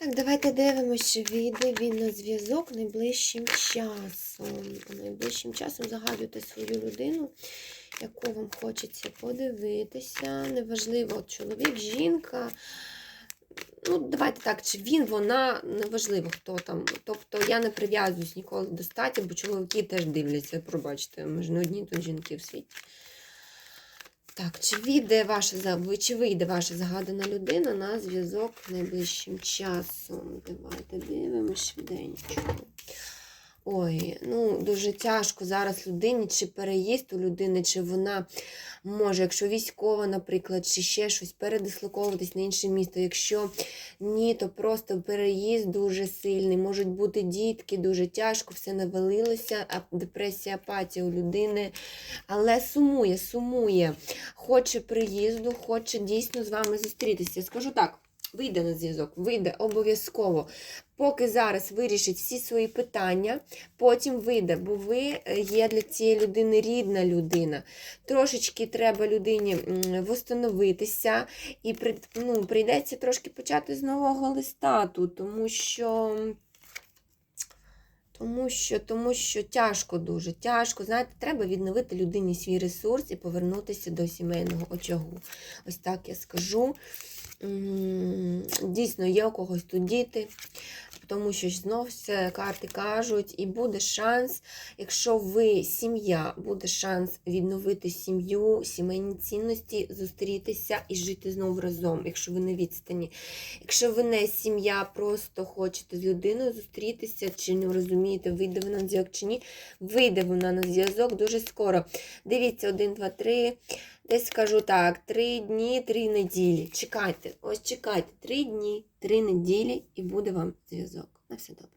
Так, давайте дивимося, чи він на зв'язок найближчим часом. Найближчим часом загадуйте свою людину, яку вам хочеться подивитися. Неважливо, чоловік, жінка. Ну, давайте так, чи він, вона, неважливо, хто там. Тобто я не прив'язуюсь ніколи до статі, бо чоловіки теж дивляться, пробачте, ми ж не одні тут жінки в світі. Так, чи вийде ваша чи вийде ваша загадана людина на зв'язок найближчим часом? Давайте дивимося швиденько. Ой, ну дуже тяжко зараз людині, чи переїзд у людини, чи вона може, якщо військова, наприклад, чи ще щось, передислоковуватись на інше місто. Якщо ні, то просто переїзд дуже сильний. Можуть бути дітки, дуже тяжко, все навалилося, депресія, апатія у людини. Але сумує, сумує. Хоче приїзду, хоче дійсно з вами зустрітися. Скажу так. Вийде на зв'язок, вийде обов'язково. Поки зараз вирішить всі свої питання, потім вийде, бо ви е, є для цієї людини рідна людина. Трошечки треба людині восстановитися, і ну, прийдеться трошки почати з нового листа тут, тому що. Тому що, тому що тяжко дуже, тяжко. Знаєте, треба відновити людині свій ресурс і повернутися до сімейного очагу. Ось так я скажу. Дійсно, є у когось тут діти, тому що знов карти кажуть, і буде шанс, якщо ви сім'я, буде шанс відновити сім'ю, сімейні цінності, зустрітися і жити знову разом, якщо ви не відстані. Якщо ви не сім'я, просто хочете з людиною зустрітися, чи не розумієте, вийде вона на зв'язок чи ні, вийде вона на зв'язок дуже скоро. Дивіться, 1, 2, 3. Десь скажу так, три дні, три неділі. Чекайте, ось чекайте, три дні, три неділі, і буде вам зв'язок. На все добре.